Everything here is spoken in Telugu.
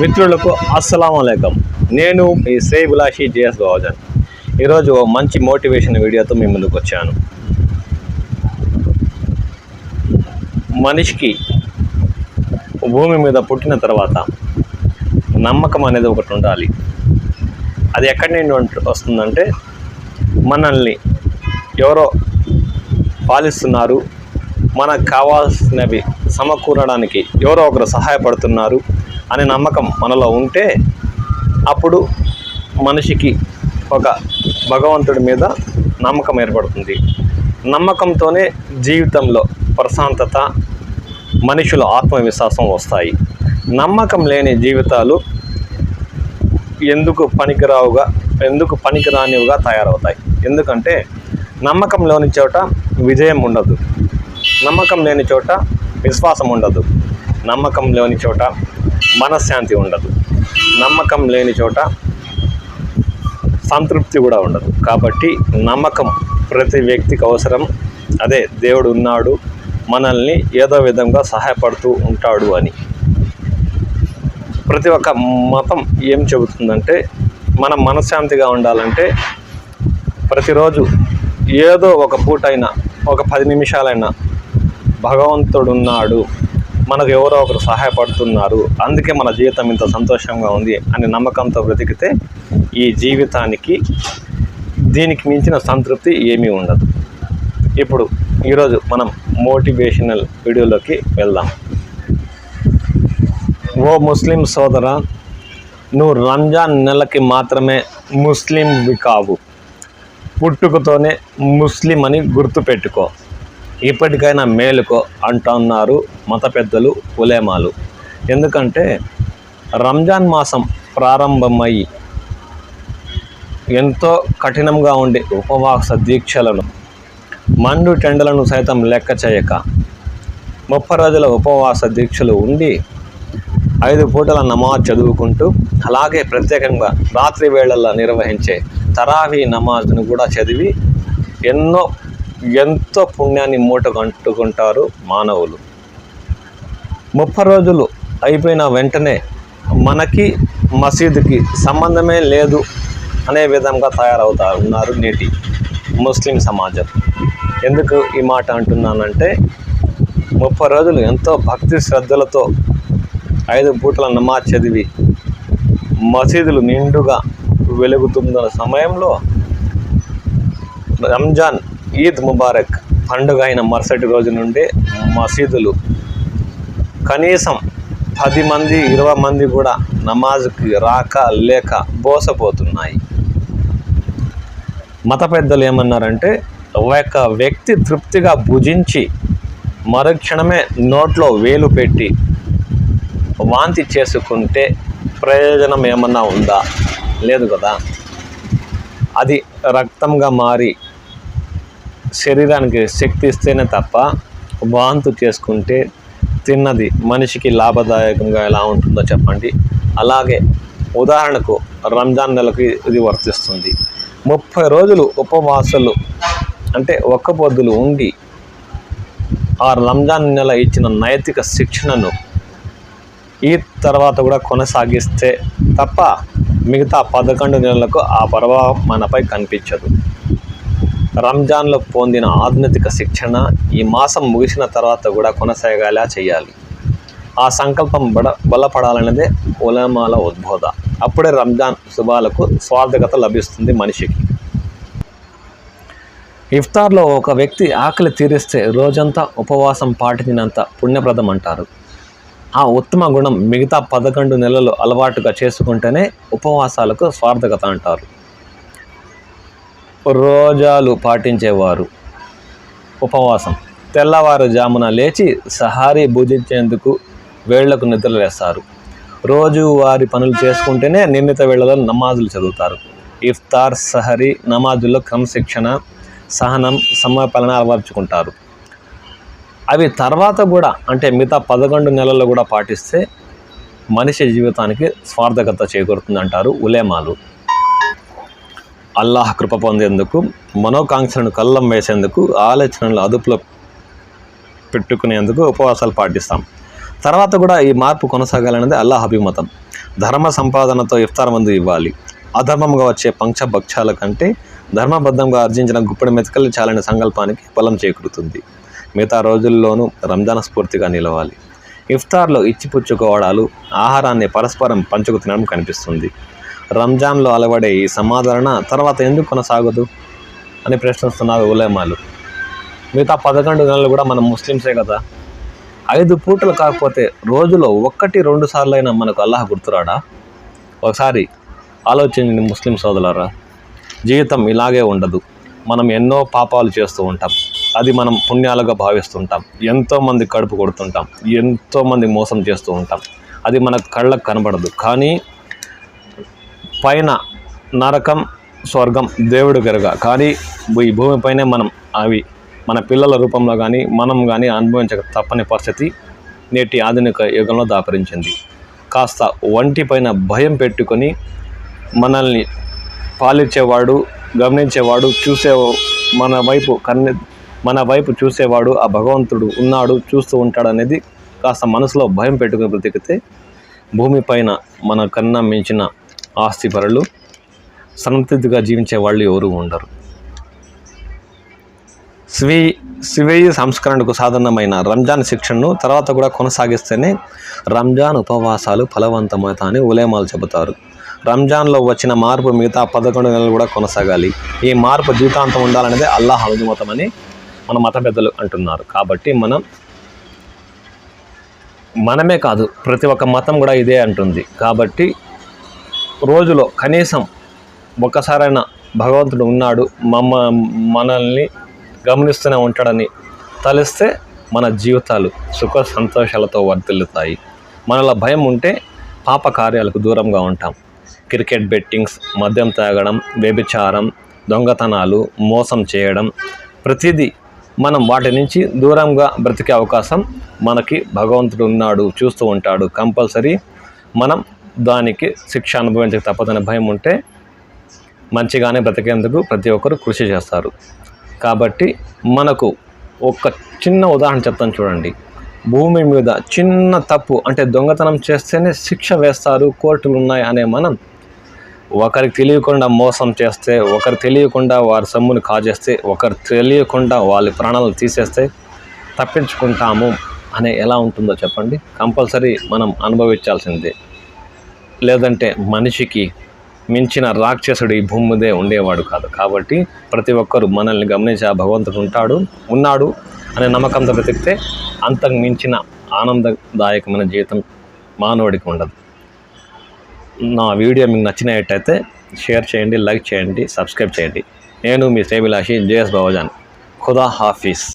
మిత్రులకు అస్సలం నేను మీ శ్రేభిలాషి జేఎస్ గోవర్ధన్. ఈరోజు ఓ మంచి మోటివేషన్ వీడియోతో మీ ముందుకు వచ్చాను. మనిషికి భూమి మీద పుట్టిన తర్వాత నమ్మకం అనేది ఒకటి ఉండాలి. అది ఎక్కడి నుండి వస్తుందంటే మనల్ని ఎవరో పాలిస్తున్నారు మనకు కావాల్సినవి సమకూరడానికి ఎవరో ఒకరు సహాయపడుతున్నారు అనే నమ్మకం మనలో ఉంటే అప్పుడు మనిషికి ఒక భగవంతుడి మీద నమ్మకం ఏర్పడుతుంది. నమ్మకంతోనే జీవితంలో ప్రశాంతత మనుషుల ఆత్మవిశ్వాసం వస్తాయి. నమ్మకం లేని జీవితాలు ఎందుకు పనికిరావుగా ఎందుకు పనికిరానివిగా తయారవుతాయి? ఎందుకంటే నమ్మకం లేని చోట విజయం ఉండదు. నమ్మకం లేని చోట విశ్వాసం ఉండదు. నమ్మకం లేని చోట మనశ్శాంతి ఉండదు. నమ్మకం లేని చోట సంతృప్తి కూడా ఉండదు. కాబట్టి నమ్మకం ప్రతి వ్యక్తికి అవసరం. అదే దేవుడు ఉన్నాడు మనల్ని ఏదో విధంగా సహాయపడుతూ ఉంటాడు అని. ప్రతి ఒక్క మతం ఏం చెబుతుందంటే మనం మనశ్శాంతిగా ఉండాలంటే ప్రతిరోజు ఏదో ఒక పూటైనా ఒక పది నిమిషాలైనా భగవంతుడున్నాడు. మనకు ఎవరో ఒకరు సహాయపడుతున్నారు. అందుకే మన జీవితం ఇంత సంతోషంగా ఉంది అనే నమ్మకంతో బ్రతికితే ఈ జీవితానికి దీనికి మించిన సంతృప్తి ఏమీ ఉండదు. ఇప్పుడు ఈరోజు మనం మోటివేషనల్ వీడియోలోకి వెళ్దాం. ఓ ముస్లిం సోదర నువ్వు రంజాన్ నెలకి మాత్రమే ముస్లింవి కావు. పుట్టుకతోనే ముస్లిం అని గుర్తుపెట్టుకో. ఇప్పటికైనా మేలుకో అంటున్నారు మత పెద్దలు ఉలేమాలు. ఎందుకంటే రంజాన్ మాసం ప్రారంభమయ్యి ఎంతో కఠినంగా ఉండే ఉపవాస దీక్షలను మండు టెండలను సైతం లెక్క చేయక ముప్పై రోజుల ఉపవాస దీక్షలు ఉండి ఐదు పూటల నమాజ్ చదువుకుంటూ అలాగే ప్రత్యేకంగా రాత్రి వేళల్లో నిర్వహించే తరావీ నమాజ్ను కూడా చదివి ఎన్నో ఎంతో పుణ్యాన్ని మూటగంటుకుంటారు మానవులు. ముప్పై రోజులు అయిపోయిన వెంటనే మనకి మసీదుకి సంబంధమే లేదు అనే విధంగా తయారవుతారు ఉన్నారు నేటి ముస్లిం సమాజం. ఎందుకు ఈ మాట అంటున్నానంటే ముప్పై రోజులు ఎంతో భక్తి శ్రద్ధలతో ఐదు పూటల నమాజ్ చదివి మసీదులు నిండుగా వెలుగుతున్న సమయంలో రంజాన్ ఈద్ ముబారక్ పండుగ అయిన మరుసటి రోజు నుండే మసీదులు. కనీసం పది మంది ఇరవై మంది కూడా నమాజ్కి రాక లేక బోసపోతున్నాయి. మత పెద్దలు ఏమన్నారంటే ఒక వ్యక్తి తృప్తిగా భుజించి మరుక్షణమే నోట్లో వేలు పెట్టి వాంతి చేసుకుంటే ప్రయోజనం ఏమన్నా ఉందా? లేదు కదా. అది రక్తంగా మారి శరీరానికి శక్తి ఇస్తేనే తప్ప వాంతు చేసుకుంటే తిన్నది మనిషికి లాభదాయకంగా ఎలా ఉంటుందో చెప్పండి. అలాగే ఉదాహరణకు రంజాన్ నెలకి ఇది వర్తిస్తుంది. ముప్పై రోజులు ఉపవాసాలు అంటే ఒక్క పొద్దులు ఉండి ఆ రంజాన్ నెల ఇచ్చిన నైతిక శిక్షణను ఈ తర్వాత కూడా కొనసాగిస్తే తప్ప మిగతా పదకొండు నెలలకు ఆ ప్రభావం మనపై కనిపించదు. రంజాన్లో పొందిన ఆధునిక శిక్షణ ఈ మాసం ముగిసిన తర్వాత కూడా కొనసాగేలా చేయాలి. ఆ సంకల్పం బడ బలపడాలన్నదే ఉలమాల ఉద్బోధ. అప్పుడే రంజాన్ శుభాలకు స్వార్థకత లభిస్తుంది మనిషికి. ఇఫ్తార్లో ఒక వ్యక్తి ఆకలి తీరిస్తే రోజంతా ఉపవాసం పాటించినంత పుణ్యప్రదం అంటారు. ఆ ఉత్తమ గుణం మిగతా పదకొండు నెలలు అలవాటుగా చేసుకుంటేనే ఉపవాసాలకు స్వార్థకత అంటారు. రోజాలు పాటించేవారు. ఉపవాసం. తెల్లవారుజామున లేచి సహారీ భుజించేందుకు వేళ్ళకు నిద్రలేస్తారు రోజు వారి పనులు చేసుకుంటేనే నిర్ణీత వేళలో నమాజులు చదువుతారు. ఇఫ్తార్ సహరీ నమాజుల్లో క్రమశిక్షణ సహనం సమయపాలన అలవర్చుకుంటారు. అవి తర్వాత కూడా అంటే మిగతా పదకొండు నెలల్లో కూడా పాటిస్తే మనిషి జీవితానికి స్వార్థకత చేకూరుతుంది అంటారు ఉలేమాలు. అల్లాహ్ కృప పొందేందుకు మనోకాంక్షలను కళ్ళం వేసేందుకు ఆలోచనలు అదుపులో పెట్టుకునేందుకు ఉపవాసాలు పాటిస్తాం. తర్వాత కూడా ఈ మార్పు కొనసాగాలనేది అల్లాహ్ అభిమతం. ధర్మ సంపాదనతో ఇఫ్తార్ మందు ఇవ్వాలి. అధర్మంగా వచ్చే పంక్ష భక్ష్యాల కంటే ధర్మబద్ధంగా ఆర్జించిన గుప్పెడు మెతుకలు చాలని సంకల్పానికి బలం చేకూరుతుంది. మిగతా రోజుల్లోనూ రంజాన్ స్ఫూర్తిగా నిలవాలి. ఇఫ్తార్లో ఇచ్చిపుచ్చుకోవడాలు ఆహారాన్ని పరస్పరం పంచుకు తినడం కనిపిస్తుంది. రంజాన్లో అలవడే ఈ సమాధాన తర్వాత ఎందుకు కొనసాగదు అని ప్రశ్నిస్తున్నారు ఉలేమాలు. మిగతా పదకొండు నెలలు కూడా మనం ముస్లిమ్సే కదా. ఐదు పూటలు కాకపోతే రోజులో ఒక్కటి రెండు సార్లు అయినా మనకు అల్లాహ్ గుర్తురాడా? ఒకసారి ఆలోచించండి ముస్లిం సోదరులారా. జీవితం ఇలాగే ఉండదు. మనం ఎన్నో పాపాలు చేస్తూ ఉంటాం. అది మనం పుణ్యాలుగా భావిస్తుంటాం. ఎంతోమంది కడుపు కొడుతుంటాం. ఎంతోమంది మోసం చేస్తూ ఉంటాం. అది మన కళ్ళకు కనబడదు. కానీ పైన నరకం స్వర్గం దేవుడు గరుగా కానీ ఈ భూమిపైనే మనం అవి మన పిల్లల రూపంలో కానీ మనం కానీ అనుభవించక తప్పని పరిస్థితి నేటి ఆధునిక యుగంలో దాపరించింది. కాస్త వంటి పైన భయం పెట్టుకొని మనల్ని పాలించేవాడు గమనించేవాడు చూసే మన వైపు కన్నె మన వైపు చూసేవాడు ఆ భగవంతుడు ఉన్నాడు చూస్తూ ఉంటాడు అనేది కాస్త మనసులో భయం పెట్టుకుని బ్రతికితే భూమిపైన మన కన్నా మించిన ఆస్తిపరులు సంతృప్తిగా జీవించే వాళ్ళు ఎవరు ఉండరు. స్వీ స్వీయ సంస్కరణకు సాధనమైన రంజాన్ శిక్షణను తర్వాత కూడా కొనసాగిస్తేనే రంజాన్ ఉపవాసాలు ఫలవంతమవుతాయని ఉలేమాలు చెబుతారు. రంజాన్లో వచ్చిన మార్పు మిగతా పదకొండు నెలలు కూడా కొనసాగాలి. ఈ మార్పు జీవితాంతం ఉండాలనేది అల్లాహ్ అనుమతమని మన మత పెద్దలు అంటున్నారు. కాబట్టి మనం మనమే కాదు ప్రతి ఒక్క మతం కూడా ఇదే అంటుంది. కాబట్టి రోజులో కనీసం ఒక్కసారైనా భగవంతుడు ఉన్నాడు మమ్మ మనల్ని గమనిస్తూనే ఉంటాడని తలిస్తే మన జీవితాలు సుఖ సంతోషాలతో వర్ధిల్లుతాయి. మనలో భయం ఉంటే పాప కార్యాలకు దూరంగా ఉంటాం. క్రికెట్ బెట్టింగ్స్ మద్యం తాగడం వ్యభిచారం దొంగతనాలు మోసం చేయడం ప్రతిదీ మనం వాటి నుంచి దూరంగా బ్రతికే అవకాశం మనకి భగవంతుడు ఉన్నాడు చూస్తూ ఉంటాడు. కంపల్సరీ మనం దానికి శిక్ష అనుభవించక తప్పదనే భయం ఉంటే మంచిగానే బ్రతికేందుకు ప్రతి ఒక్కరు కృషి చేస్తారు. కాబట్టి మనకు ఒక చిన్న ఉదాహరణ చెప్తాను చూడండి. భూమి మీద చిన్న తప్పు అంటే దొంగతనం చేస్తేనే శిక్ష వేస్తారు కోర్టులు ఉన్నాయి అనే మనం ఒకరికి తెలియకుండా మోసం చేస్తే ఒకరు తెలియకుండా వారి సొమ్ముని కాజేస్తే ఒకరు తెలియకుండా వాళ్ళ ప్రాణాలు తీసేస్తే తప్పించుకుంటాము అనే ఎలా ఉంటుందో చెప్పండి. కంపల్సరీ మనం అనుభవించాల్సిందే. లేదంటే మనిషికి మించిన రాక్షసుడు ఈ భూమి మీదే ఉండేవాడు కాదు. కాబట్టి ప్రతి ఒక్కరూ మనల్ని గమనించి ఆ భగవంతుడు ఉంటాడు ఉన్నాడు అనే నమ్మకంతో బ్రతికితే అంతకు మించిన ఆనందదాయకమైన జీవితం మానవుడికి ఉండదు. నా వీడియో మీకు నచ్చినట్టయితే షేర్ చేయండి లైక్ చేయండి సబ్స్క్రైబ్ చేయండి. నేను మీ శ్రేభిలాషి జేఎస్ బాబజాన్ ఖుదా హాఫీస్.